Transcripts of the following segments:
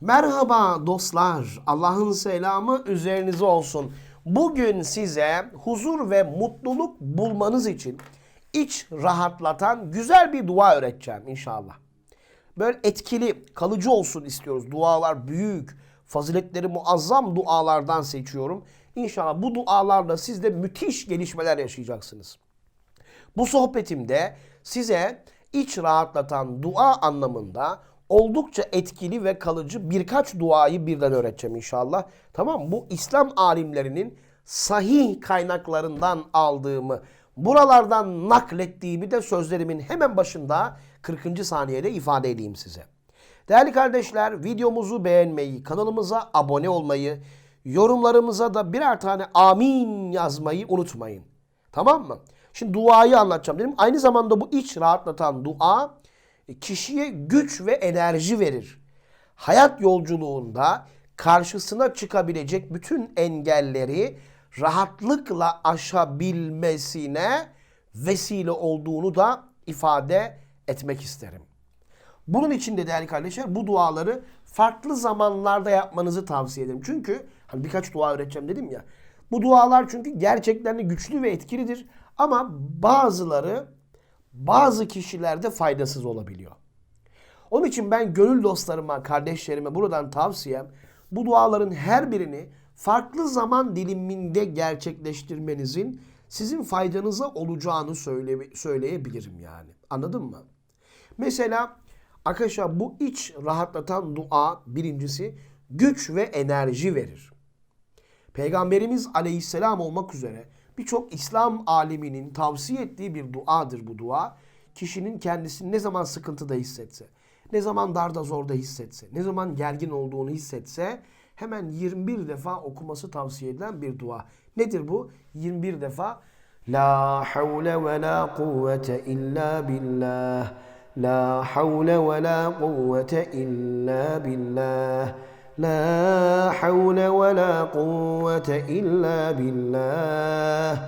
Merhaba dostlar. Allah'ın selamı üzerinize olsun. Bugün size huzur ve mutluluk bulmanız için iç rahatlatan güzel bir dua öğreteceğim inşallah. Böyle etkili, kalıcı olsun istiyoruz. Dualar büyük, faziletleri muazzam dualardan seçiyorum. İnşallah bu dualarla siz de müthiş gelişmeler yaşayacaksınız. Bu sohbetimde size iç rahatlatan dua anlamında oldukça etkili ve kalıcı birkaç duayı birden öğreteceğim inşallah. Tamam? Bu İslam alimlerinin sahih kaynaklarından aldığımı, buralardan naklettiğimi de sözlerimin hemen başında 40. saniyede ifade edeyim size. Değerli kardeşler videomuzu beğenmeyi, kanalımıza abone olmayı, yorumlarımıza da birer tane amin yazmayı unutmayın. Tamam mı? Şimdi duayı anlatacağım dedim. Aynı zamanda bu iç rahatlatan dua kişiye güç ve enerji verir. Hayat yolculuğunda karşısına çıkabilecek bütün engelleri rahatlıkla aşabilmesine vesile olduğunu da ifade etmek isterim. Bunun için de değerli kardeşler bu duaları farklı zamanlarda yapmanızı tavsiye ederim. Çünkü hani birkaç dua öğreteceğim dedim ya. Bu dualar çünkü gerçekten de güçlü ve etkilidir. Ama bazıları bazı kişilerde faydasız olabiliyor. Onun için ben gönül dostlarıma, kardeşlerime buradan tavsiyem bu duaların her birini farklı zaman diliminde gerçekleştirmenizin sizin faydanıza olacağını söyle, söyleyebilirim yani. Anladın mı? Mesela arkadaşlar bu iç rahatlatan dua birincisi güç ve enerji verir. Peygamberimiz aleyhisselam olmak üzere birçok İslam aliminin tavsiye ettiği bir duadır bu dua. Kişinin kendisini ne zaman sıkıntıda hissetse, ne zaman darda zorda hissetse, ne zaman gergin olduğunu hissetse hemen 21 defa okuması tavsiye edilen bir dua. Nedir bu? 21 defa La havle ve la kuvvete illa billah. La havle ve la kuvvete illa billah. Havle ve la kuvvete illa billah.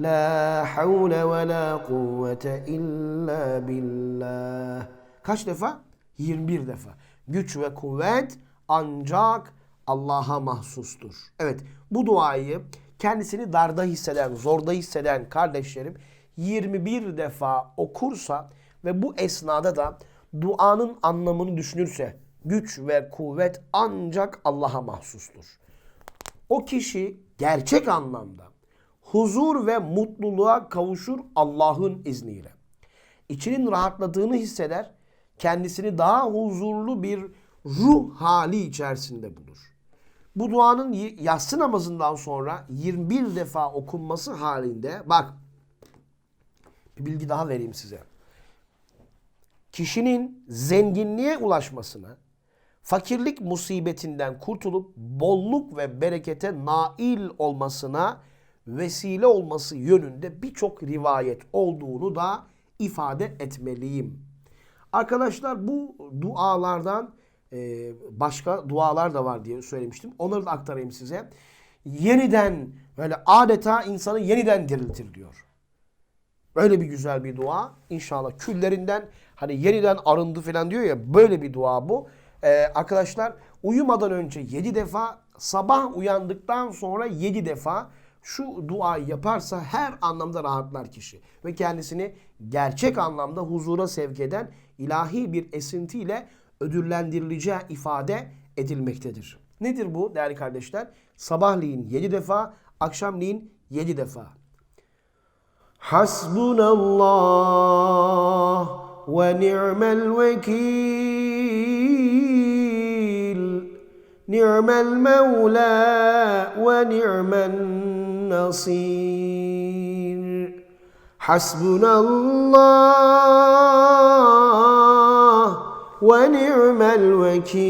La havle ve la kuvvete illa billah. Kaç defa? 21 defa. Güç ve kuvvet ancak Allah'a mahsustur. Evet bu duayı kendisini darda hisseden, zorda hisseden kardeşlerim 21 defa okursa ve bu esnada da duanın anlamını düşünürse güç ve kuvvet ancak Allah'a mahsustur. O kişi gerçek anlamda huzur ve mutluluğa kavuşur Allah'ın izniyle. İçinin rahatladığını hisseder, kendisini daha huzurlu bir ruh hali içerisinde bulur. Bu duanın yatsı namazından sonra 21 defa okunması halinde bak bir bilgi daha vereyim size. Kişinin zenginliğe ulaşmasına, fakirlik musibetinden kurtulup bolluk ve berekete nail olmasına vesile olması yönünde birçok rivayet olduğunu da ifade etmeliyim. Arkadaşlar bu dualardan e, başka dualar da var diye söylemiştim. Onları da aktarayım size. Yeniden böyle adeta insanı yeniden diriltir diyor. Böyle bir güzel bir dua. İnşallah küllerinden hani yeniden arındı falan diyor ya böyle bir dua bu. Ee, arkadaşlar uyumadan önce 7 defa sabah uyandıktan sonra 7 defa şu duayı yaparsa her anlamda rahatlar kişi. Ve kendisini gerçek anlamda huzura sevk eden ilahi bir esintiyle ödüllendirileceği ifade edilmektedir. Nedir bu değerli kardeşler? Sabahleyin 7 defa, akşamleyin 7 defa. Hasbunallah ve ni'mel vekil. Ni'mel mevla ve ni'men nasir. Hasbunallah ve ni'mel vekil.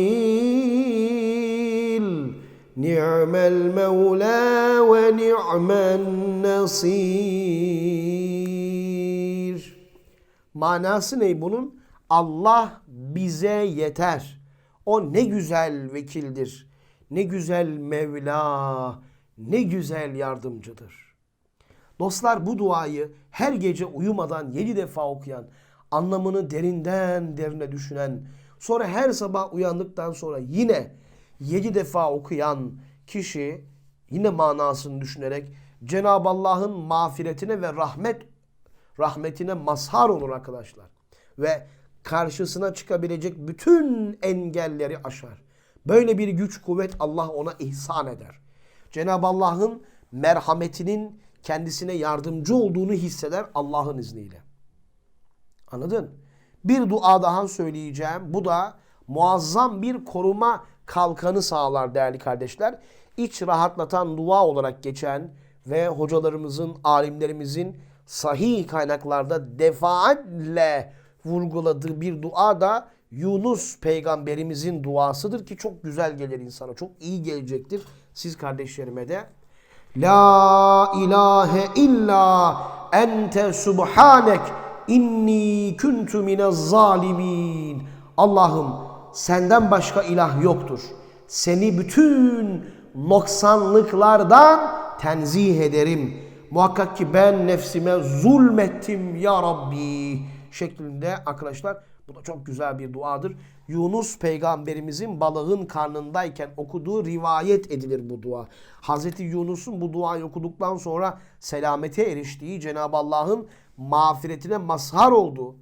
Ni'mel mevla ve ni'men nasir. Manası ne bunun? Allah bize yeter. O ne güzel vekildir. Ne güzel Mevla. Ne güzel yardımcıdır. Dostlar bu duayı her gece uyumadan yedi defa okuyan anlamını derinden derine düşünen, Sonra her sabah uyandıktan sonra yine yedi defa okuyan kişi yine manasını düşünerek Cenab-ı Allah'ın mağfiretine ve rahmet rahmetine mazhar olur arkadaşlar. Ve karşısına çıkabilecek bütün engelleri aşar. Böyle bir güç kuvvet Allah ona ihsan eder. Cenab-ı Allah'ın merhametinin kendisine yardımcı olduğunu hisseder Allah'ın izniyle. Anladın? Bir dua daha söyleyeceğim. Bu da muazzam bir koruma kalkanı sağlar değerli kardeşler. İç rahatlatan dua olarak geçen ve hocalarımızın, alimlerimizin sahih kaynaklarda defaatle vurguladığı bir dua da Yunus peygamberimizin duasıdır ki çok güzel gelir insana. Çok iyi gelecektir siz kardeşlerime de. La ilahe illa ente subhanek inni kuntu minez zalimin. Allah'ım senden başka ilah yoktur. Seni bütün noksanlıklardan tenzih ederim. Muhakkak ki ben nefsime zulmettim ya Rabbi şeklinde arkadaşlar bu da çok güzel bir duadır. Yunus peygamberimizin balığın karnındayken okuduğu rivayet edilir bu dua. Hazreti Yunus'un bu duayı okuduktan sonra selamete eriştiği Cenab-ı Allah'ın mağfiretine mazhar olduğu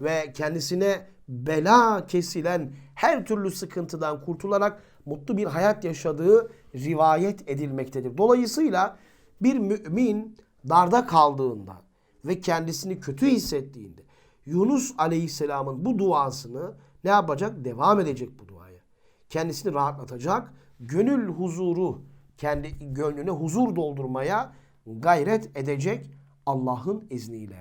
ve kendisine bela kesilen her türlü sıkıntıdan kurtularak mutlu bir hayat yaşadığı rivayet edilmektedir. Dolayısıyla bir mümin darda kaldığında ve kendisini kötü hissettiğinde Yunus Aleyhisselam'ın bu duasını ne yapacak? Devam edecek bu duaya. Kendisini rahatlatacak. Gönül huzuru, kendi gönlüne huzur doldurmaya gayret edecek Allah'ın izniyle.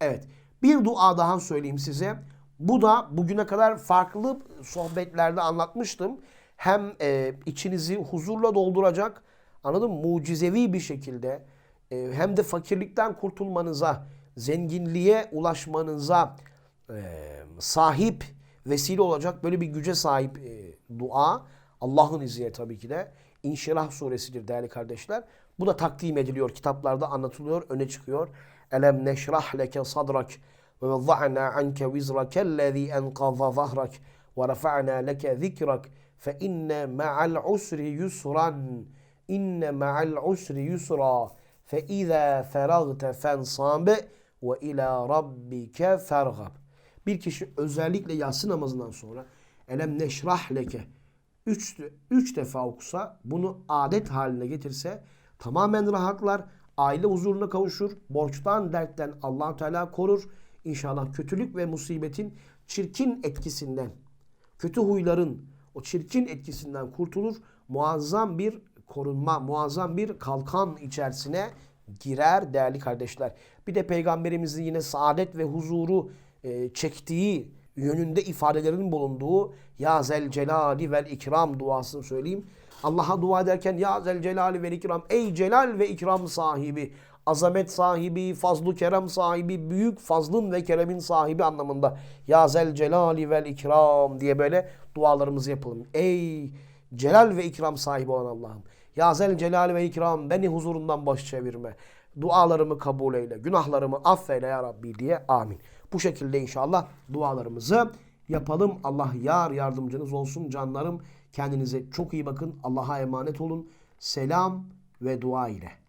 Evet, bir dua daha söyleyeyim size. Bu da bugüne kadar farklı sohbetlerde anlatmıştım. Hem e, içinizi huzurla dolduracak, anladın mı? Mucizevi bir şekilde e, hem de fakirlikten kurtulmanıza, zenginliğe ulaşmanıza e, sahip vesile olacak böyle bir güce sahip e, dua. Allah'ın izniyle tabii ki de. İnşirah suresidir değerli kardeşler. Bu da takdim ediliyor. Kitaplarda anlatılıyor, öne çıkıyor. Elem neşrah leke sadrak ve vezza'na anke vizrakellezî enqaza zahrak ve rafa'na leke zikrak fe inne ma'al usri yusran inne ma'al usri yusra fe izâ feragte fensab ve ila rabbike fergab. Bir kişi özellikle yatsı namazından sonra elem neşrah leke üç, üç defa okusa bunu adet haline getirse tamamen rahatlar, aile huzuruna kavuşur, borçtan dertten allah Teala korur. İnşallah kötülük ve musibetin çirkin etkisinden, kötü huyların o çirkin etkisinden kurtulur. Muazzam bir korunma, muazzam bir kalkan içerisine girer değerli kardeşler. Bir de peygamberimizin yine saadet ve huzuru e, çektiği yönünde ifadelerin bulunduğu Ya Zel Celali vel İkram duasını söyleyeyim. Allah'a dua ederken Ya Zel Celali vel İkram ey celal ve ikram sahibi, azamet sahibi, fazlu kerem sahibi, büyük fazlın ve keremin sahibi anlamında Ya Zel Celali vel İkram diye böyle dualarımızı yapalım. Ey celal ve ikram sahibi olan Allah'ım. Ya Zel Celal ve İkram beni huzurundan boş çevirme. Dualarımı kabul eyle. Günahlarımı affeyle ya Rabbi diye amin. Bu şekilde inşallah dualarımızı yapalım. Allah yar yardımcınız olsun canlarım. Kendinize çok iyi bakın. Allah'a emanet olun. Selam ve dua ile.